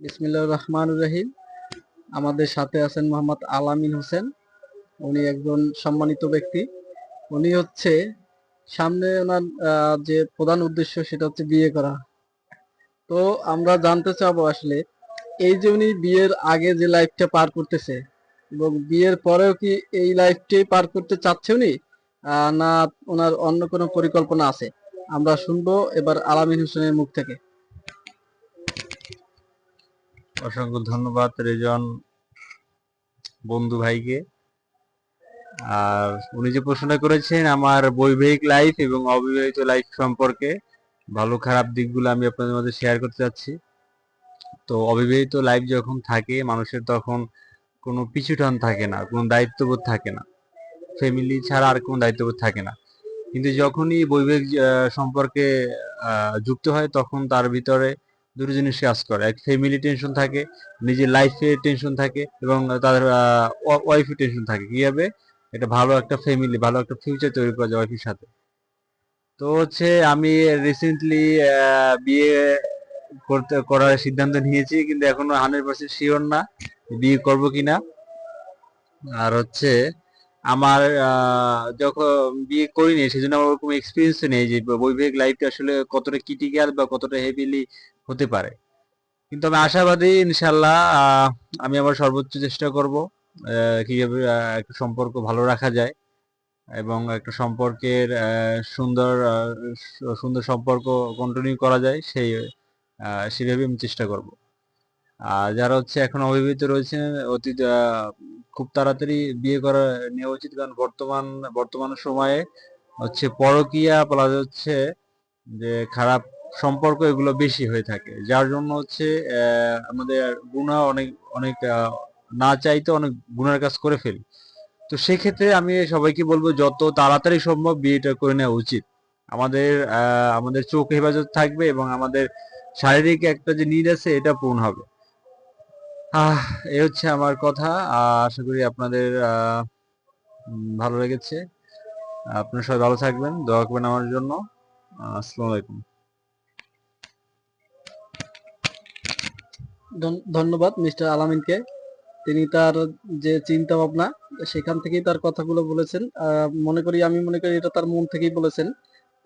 বিসমিল্লাহ রহমান রহিম। আমাদের সাথে আছেন মোহাম্মদ আলামিন হোসেন। উনি একজন সম্মানিত ব্যক্তি। উনি হচ্ছে সামনে ওনার যে প্রধান উদ্দেশ্য সেটা হচ্ছে বিয়ে করা। তো আমরা জানতে চাবো আসলে, এই যে উনি বিয়ের আগে যে লাইফটা পার করতেছে, এবং বিয়ের পরেও কি এই লাইফটাই পার করতে চাচ্ছে উনি? না ওনার অন্য কোনো পরিকল্পনা আছে? আমরা শুনব এবার আলামিন হোসেনের মুখ থেকে। অসংখ্য ধন্যবাদ রেজন বন্ধু ভাইকে। আর উনি যে প্রশ্নটা করেছেন আমার বৈবাহিক লাইফ এবং অবিবাহিত লাইফ সম্পর্কে, ভালো খারাপ দিকগুলো আমি আপনাদের মধ্যে শেয়ার করতে চাচ্ছি। তো অবিবাহিত লাইফ যখন থাকে, মানুষের তখন কোনো পিছুটান থাকে না, কোনো দায়িত্ববোধ থাকে না। ফ্যামিলি ছাড়া আর কোনো দায়িত্ববোধ থাকে না। কিন্তু যখনই বৈবাহিক সম্পর্কে যুক্ত হয়, তখন তার ভিতরে দুটো জিনিস কাজ করে। এক ফ্যামিলি টেনশন থাকে, নিজের লাইফে টেনশন থাকে এবং তাদের ওয়াইফে টেনশন থাকে। কীভাবে? এটা ভালো একটা ফ্যামিলি ভালো একটা ফিউচার তৈরি করা যায় ওয়াইফের সাথে। তো হচ্ছে আমি রিসেন্টলি বিয়ে করতে, করার সিদ্ধান্ত নিয়েছি, কিন্তু এখনও হান্ড্রেড পার্সেন্ট শিওর না বিয়ে করব কিনা। আর হচ্ছে আমার যখন বিয়ে করিনি, সেজন্য আমার ওরকম এক্সপিরিয়েন্স নেই যে বৈবাহিক লাইফটা আসলে কতটা ক্রিটিক্যাল বা কতটা হেভিলি হতে পারে। কিন্তু আমি আশাবাদী ইনশাল্লাহ আমি আমার সর্বোচ্চ চেষ্টা করব কীভাবে একটা সম্পর্ক ভালো রাখা যায় এবং একটা সম্পর্কের সুন্দর সুন্দর সম্পর্ক কন্টিনিউ করা যায়, সেই সেভাবে আমি চেষ্টা করব। আর যারা হচ্ছে এখন অবিবাহিত রয়েছেন অতি খুব তাড়াতাড়ি বিয়ে করা নেওয়া উচিত, কারণ বর্তমান বর্তমান সময়ে হচ্ছে পরকীয়া প্লাস হচ্ছে যে খারাপ সম্পর্ক এগুলো বেশি হয়ে থাকে। যার জন্য হচ্ছে আমাদের গুণা অনেক অনেক না চাইতে অনেক গুণার কাজ করে ফেলি। তো সেক্ষেত্রে আমি সবাইকে বলব, যত তাড়াতাড়ি সম্ভব বিয়েটা করে নেওয়া উচিত। আমাদের আমাদের চোখ হেফাজত থাকবে এবং আমাদের শারীরিক একটা যে নিড আছে, এটা পূর্ণ হবে। আহ এই হচ্ছে আমার কথা। আশা করি আপনাদের ভালো লেগেছে। আপনারা সবাই ভালো থাকবেন, দোয়া করবেন আমার জন্য। আসসালামু আলাইকুম। ধন্যবাদ মিস্টার আলামিনকে। তিনি তার যে চিন্তা ভাবনা সেখান থেকেই তার কথাগুলো বলেছেন। মনে করি, আমি মনে করি এটা তার মন থেকেই বলেছেন।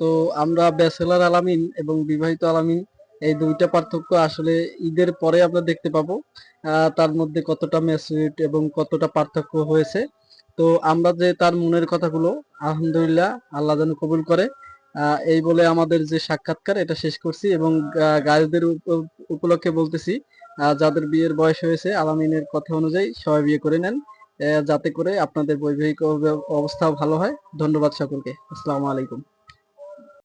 তো আমরা ব্যাচেলার আলামিন এবং বিবাহিত আলামিন এই দুইটা পার্থক্য আসলে ঈদের পরে আমরা দেখতে পাবো। তার মধ্যে কতটা ম্যাচুরিট এবং কতটা পার্থক্য হয়েছে। তো আমরা যে তার মনের কথাগুলো, আলহামদুলিল্লাহ, আল্লাহ যেন কবুল করে। এই বলে আমাদের যে সাক্ষাৎকার, এটা শেষ করছি এবং গায়েদের উপলক্ষে বলতেছি যাদের বিয়ের বয়স হয়েছে, আলামিনের কথা অনুযায়ী সবাই বিয়ে করে নেন যাতে করে আপনাদের বৈবাহিক অব- অবস্থা ভালো হয়। ধন্যবাদ সকলকে। আসসালামু আলাইকুম।